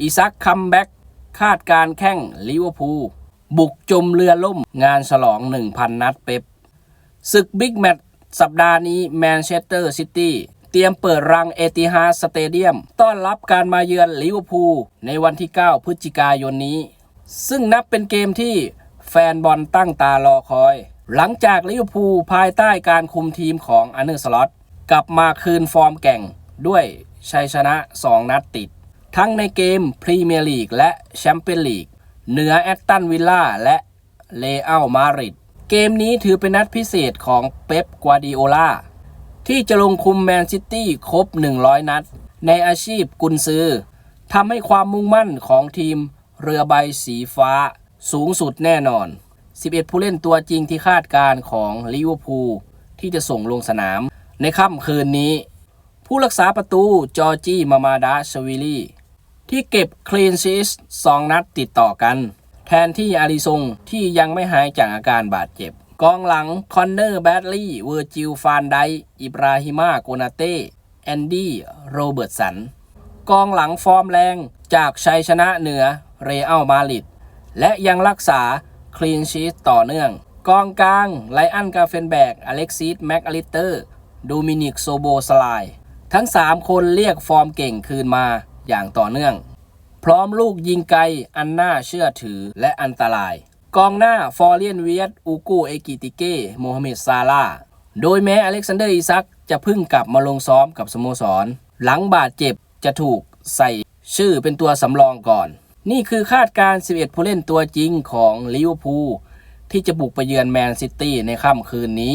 อีซักคัมแบ็กคาดการแข่งลิเวอร์พูลบุกจมเรือล่มงานฉลอง 1,000 นัดเป๊ปศึกบิ๊กแมตช์สัปดาห์นี้แมนเชสเตอร์ซิตี้เตรียมเปิดรังเอติฮาสเตเดียม ต้อนรับการมาเยือนลิเวอร์พูลในวันที่ 9 พฤศจิกายนนี้ ซึ่งนับเป็นเกมที่แฟนบอลตั้งตารอคอย หลังจากลิเวอร์พูลภายใต้การคุมทีมของอันเนอร์สล็อตกลับมาคืนฟอร์มแก่งด้วยชัยชนะ 2 นัดติด ทั้งในเกมพรีเมียร์ลีกและแชมเปี้ยนลีกเหนือแอตตันวิลล่าและเลอัลมาริดเกมนี้ถือเป็นนัดพิเศษของเป๊ปกัวดิโอลาที่จะลงคุมแมนซิตี้ครบ 100 นัด ในอาชีพกุนซือทำให้ความมุ่งมั่นของทีมเรือใบสีฟ้าสูงสุดแน่นอน 11 ผู้เล่นตัวจริงที่คาดการณ์ของลิเวอร์พูลที่จะส่งลงสนาม ในค่ำคืนนี้ ผู้รักษาประตูจอร์จี้มามาดาชวิลี ที่เก็บคลีนชีสสองนัดติดต่อกัน แทนที่อาริซงที่ยังไม่หายจากอาการบาดเจ็บ กองหลังคอนเนอร์แบดลีย์เวอร์จิลฟานไดอิบราฮิมาโกนาเต้แอนดี้โรเบิร์ตสันกองหลังฟอร์มแรงจากชัยชนะเหนือเรอัลมาริดและยังรักษาคลีนชีสต่อเนื่อง กองกลางไลอันกาเฟนแบกอเล็กซิสแม็กอลิเตอร์โดมินิกโซโบสไลทั้ง 3 คนเรียกฟอร์มเก่งคืนมา อย่างต่อเนื่อง พร้อมลูกยิงไกลอันน่าเชื่อถือและอันตราย กองหน้าฟอร์เรียนเวียตอูกูเอกิติเก้โมฮัมเหม็ดซาลาโดยแม้อเล็กซานเดอร์อิซักจะพิ่งกลับมาลงซ้อมกับสโมสร หลังบาดเจ็บจะถูกใส่ชื่อเป็นตัวสำรองก่อน นี่คือคาดการณ์11 ผู้เล่นตัวจริงของลิเวอร์พูลที่จะบุกไปเยือนแมนซิตี้ในค่ำคืนนี้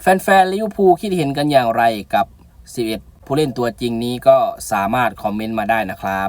แฟนๆลิเวอร์พูลคิดเห็นกันอย่างไรกับ 11 ผู้เล่นตัวจริงนี้ก็สามารถคอมเมนต์มาได้นะครับ